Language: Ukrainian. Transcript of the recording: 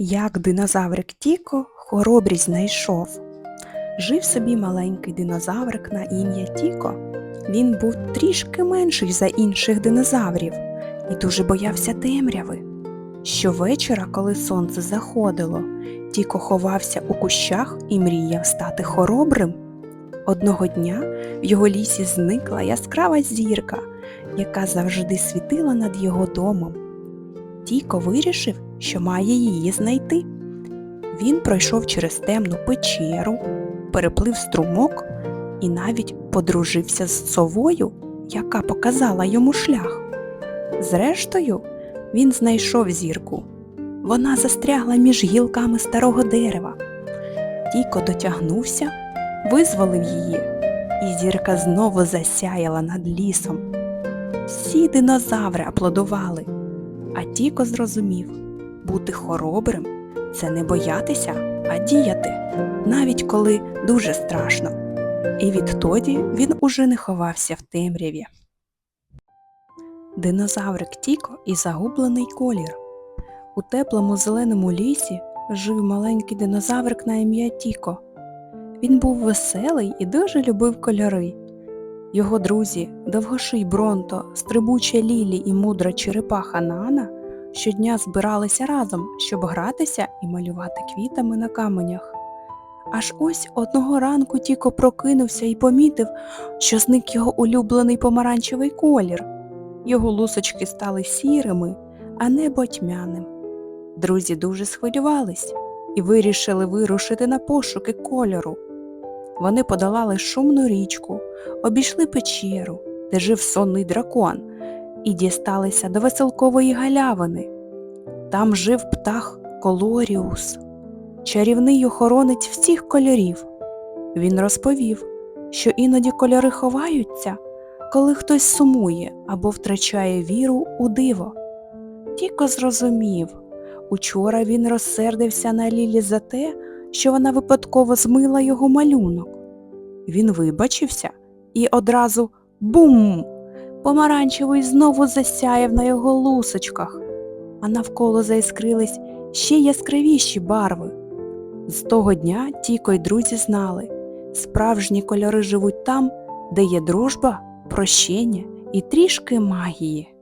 Як динозаврик Тіко хоробрість знайшов. Жив собі маленький динозаврик на ім'я Тіко. Він був трішки менший за інших динозаврів і дуже боявся темряви. Щовечора, коли сонце заходило, Тіко ховався у кущах і мріяв стати хоробрим. Одного дня в його лісі зникла яскрава зірка, яка завжди світила над його домом. Тіко вирішив, що має її знайти. Він пройшов через темну печеру, переплив струмок і навіть подружився з совою, яка показала йому шлях. Зрештою, він знайшов зірку. Вона застрягла між гілками старого дерева. Тіко дотягнувся, визволив її, і зірка знову засяяла над лісом. Всі динозаври аплодували, а Тіко зрозумів бути хоробрим це не боятися, а діяти, навіть коли дуже страшно. І відтоді він уже не ховався в темряві. Динозаврик Тіко і загублений колір. У теплому зеленому лісі жив маленький динозаврик на ім'я Тіко. Він був веселий і дуже любив кольори. Його друзі, довгоший Бронто, стрибуча Лілі і мудра черепаха Нана щодня збиралися разом, щоб гратися і малювати квітами на каменях. Аж ось одного ранку Тіко прокинувся і помітив, що зник його улюблений помаранчевий колір. Його лусочки стали сірими, а небо тьмяним. Друзі дуже схвилювались і вирішили вирушити на пошуки кольору. Вони подолали шумну річку, обійшли печеру, де жив сонний дракон, і дісталися до веселкової галявини. Там жив птах Колоріус, чарівний охоронець всіх кольорів. Він розповів, що іноді кольори ховаються, коли хтось сумує або втрачає віру у диво. Тіко зрозумів, учора він розсердився на Лілі за те, що вона випадково змила його малюнок. Він вибачився і одразу бум! Помаранчевий знову засяяв на його лусочках, а навколо заіскрились ще яскравіші барви. З того дня Тіко й друзі знали, справжні кольори живуть там, де є дружба, прощення і трішки магії.